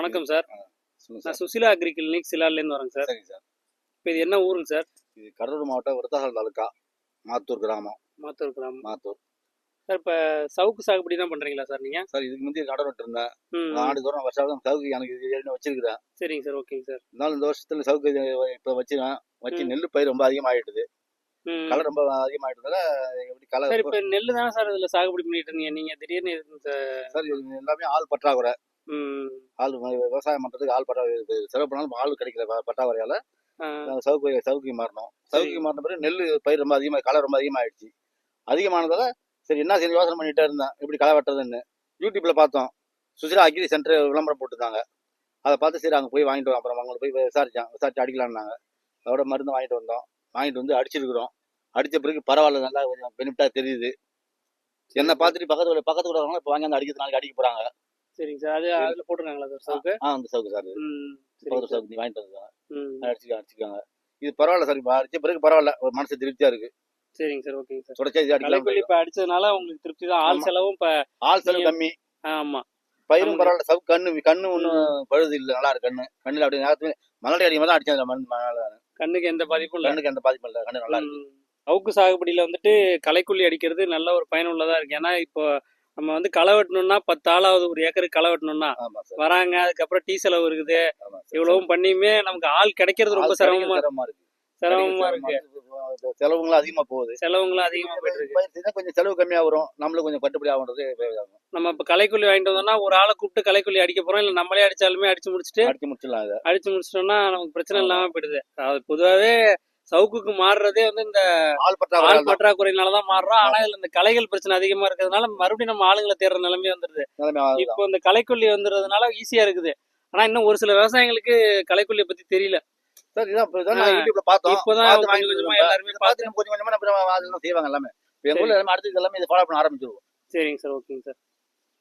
வணக்கம் சார். நான் Susheela agri clinic சிலார்லேருந்து வரேங்க சார். சரிங்க சார். இப்போ இது என்ன ஊருங்க சார்? இது கடலூர் மாவட்டம் விருத்தாசல் தாலுக்கா மாத்தூர் கிராமம். மாத்தூர் கிராமம். மாத்தூர். சார் இப்போ சவுக்கு சாகுபடி தான் பண்ணுறீங்களா சார் நீங்கள் சார் இதுக்கு முந்தைய கடை இருந்தேன் ம் ஆண்டு தூரம் வருஷம் சவுக்கு எனக்கு இது வச்சிருக்கிறேன். சரிங்க சார் ஓகேங்க சார். இருந்தாலும் இந்த வருஷத்துல சவுக்கு இப்போ வச்சுருவேன். வச்சு. நெல் பயிர் ரொம்ப அதிகமாகிட்டுது ம் களை ரொம்ப அதிகமாகிட்டதால எப்படி களை சார் இப்போ நெல் தானே சார் இதில் சாகுபடி பண்ணிட்டு இருந்தீங்க? நீங்கள் திடீர்னு சார் எல்லாமே ஆள் பற்றாக்குறை. ஆள் விவசாயம் பண்ணுறதுக்கு ஆள் செலவு பண்ணாலும் ஆள் கிடைக்கல ப- பற்றாக்குறையால ஆ, நாங்க சவுக்கு சவுக்கு மாறணும் சவுக்கு மாறின பிறகு நெல் பயிர் ரொம்ப அதிகமாக களை ரொம்ப அதிகமாகிடுச்சு அதிகமானதால சரி என்ன சரி யோசனை பண்ணிட்டே இருந்தேன். எப்படி களை வெட்டுறதுன்னு யூடியூப்ல பார்த்தோம். சுசிலா அக்ரி சென்டர் விளம்பரம் போட்டுருந்தாங்க. அதை பார்த்து சரி அங்கே போய் வாங்கிட்டு வரோம் அப்புறம் அவங்களை போய் விசாரிச்சேன். விசாரிச்சு அடிக்கலாம்னாங்க அதோட மருந்து வாங்கிட்டு வந்தோம். வாங்கிட்டு வந்து அடிச்சிருக்கிறோம். அடிச்ச பிறகு பரவாயில்ல நல்லா கொஞ்சம் பெனிஃபிட்டாக தெரியுது. என்னை பார்த்துட்டு பக்கத்து பக்கத்து கூட இப்போ வாங்கி அந்த அடிக்கிறது நாளைக்கு அடிக்க போகிறாங்க சரிங்க சார். அது அதில் போட்டுருக்காங்களா சார் சவுக்கு? ஆ அந்த சவுக்கு சார். சார் சவுக்கு நீ வாங்கிட்டு வந்தாங்க ம். அடிச்சுக்க அடிச்சுக்காங்க. இது பரவாயில்ல சார் இப்போ அடிச்ச பிறகு பரவாயில்ல. ஒரு மனசு திருப்தியாக இருக்கு. சரிங்க சார் ஓகேங்க சார். தொடர்ச்சியாக இது அடிக்கலாம் இப்போ அடிச்சதுனால உங்களுக்கு திருப்தி தான். ஆள் ஆமா. செலவும் இப்போ ஆள் செலவு கம்மி. ஆமாம் பயிரும். பரவாயில்ல சவு கண்ணு கண்ணு ஒன்றும் பழுது இல்லை நல்லா இருக்கு கண்ணு. கண்ணுல அப்படியே நேரத்துல மலடி அடிக்கும் தான் அடிச்சேன் மருந்து மணல் கண்ணுக்கு எந்த பாதிப்பும் இல்லை. கண்ணுக்கு எந்த பாதிப்பும் இல்லை கண்ணு நல்லா இருக்கு. அவுக்கு சாகுபடியில வந்துட்டு களைக்கொல்லி அடிக்கிறது நல்ல ஒரு பயனுள்ளதா இருக்கு. ஏன்னா இப்போ நம்ம வந்து களை வெட்டணும்னா பத்து ஆளாவது ஒரு ஏக்கருக்கு களை வெட்டணும்னா வராங்க அதுக்கப்புறம் டீ செலவு இருக்குது. இவ்வளவும் பண்ணியுமே நமக்கு ஆள் கிடைக்கிறது ரொம்ப சிரமமா இருக்கு. சிரமமா இருக்கு. செலவுங்களும் அதிகமா போகுது. செலவுங்களும் அதிகமா போயிட்டு கொஞ்சம் செலவு கம்மியா வரும். நம்மளும் கொஞ்சம் கட்டுப்படி ஆகுன்றது உபயோகம். நம்ம இப்ப களைக்கொல்லி வாங்கிட்டு வந்தோம்னா ஒரு ஆளை கூப்பிட்டு களைக்கொல்லி அடிக்க போறோம். இல்ல நம்மளே அடிச்சாலுமே அடிச்சு முடிச்சுட்டு அடிச்சு முடிச்சிடலாம் அடிச்சு முடிச்சிட்டோம்னா நமக்கு பிரச்சனை இல்லாம போயிடுது. அது பொதுவாவே சவுக்குக்கு மாறுறதே வந்து இந்த ஆள் ஆள் பற்றாக்குறை பற்றாக்குறையினாலதான் மாறுறோம். ஆனா இதுல இந்த களைகள் பிரச்சனை அதிகமா இருக்கிறதுனால மறுபடியும் நம்ம ஆளுங்களை தேடுற நிலைமை வந்துருது. இப்போ இந்த களைக்கொல்லி வந்துறதுனால ஈஸியா இருக்குது. ஆனா இன்னும் ஒரு சில விவசாயிகளுக்கு களைக்கொல்லியை பத்தி தெரியல. செய்வாங்க எல்லாமே. எங்க ஊர்ல எல்லாமே அடுத்தது எல்லாமே இதை ஃபாலோ பண்ண ஆரம்பிச்சிருவோம். சரிங்க சார் ஓகேங்க சார்.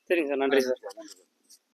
சரிங்க சார் நன்றி சார்.